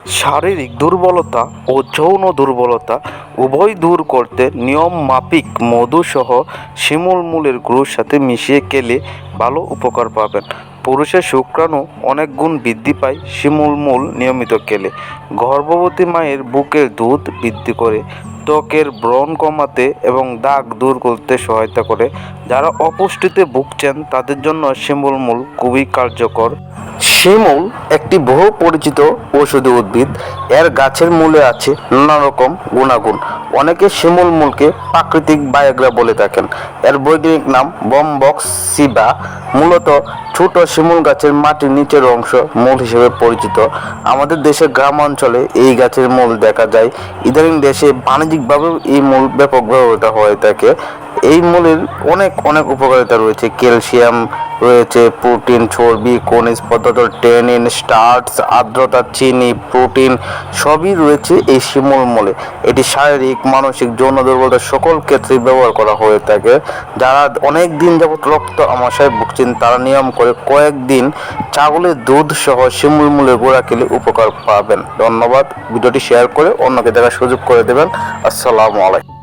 শারীরিক দুর্বলতা ও যৌন দুর্বলতা উভয় দূর করতে নিয়ম মাফিক মধুসহ শিমুল মূলের গুঁড়োর সাথে মিশিয়ে খেলে ভালো উপকার পাবেন। পুরুষের শুক্রাণু অনেক গুণ বৃদ্ধি পায়, শিমুল মূল নিয়মিত খেলে। গর্ভবতী মায়ের বুকের দুধ বৃদ্ধি করে, ত্বকের ব্রণ কমাতে এবং দাগ দূর করতে সহায়তা করে। যারা অপুষ্টিতে ভুগছেন, তাদের জন্য শিমুল মূল খুবই কার্যকর। শিমুল একটি বহু পরিচিত ঔষধি উদ্ভিদ। এর গাছের মূলে আছে নানা রকম গুণাগুণ। অনেকে শিমুল মূলকে প্রাকৃতিক বায়োগ্রা বলে থাকেন। এর বৈজ্ঞানিক নাম বমবক্স সিবা মূলত ছোট শিমুল গাছের মাটির নিচের অংশ মূল হিসেবে পরিচিত। আমাদের দেশের গ্রাম অঞ্চলে এই গাছের মূল দেখা যায়। ইদানিং দেশে বাণিজ্যিকভাবেও এই মূল ব্যাপক ব্যবহৃত হয়ে থাকে। এই মূলের অনেক অনেক উপকারিতা রয়েছে। ক্যালসিয়াম রয়েছে, প্রোটিন, চর্বি, খনিজ পদার্থ, টেনিন, স্টার্চ, আর্দ্রতা, চিনি, প্রোটিন সবই রয়েছে এই শিমুল মূলে। এটি শারীরিক, মানসিক, যৌন দুর্বলতা সকল ক্ষেত্রে ব্যবহার করা হয়ে থাকে। যারা অনেক দিন যাবত রক্ত আমাশায় ভুগছেন, তারা নিয়ম করে কয়েকদিন ছাগলের দুধ সহ শিমুল মূলের গোড়া খেলে উপকার পাবেন। ধন্যবাদ। ভিডিওটি শেয়ার করে অন্যকে দেখার সুযোগ করে দেবেন। আসসালামু আলাইকুম।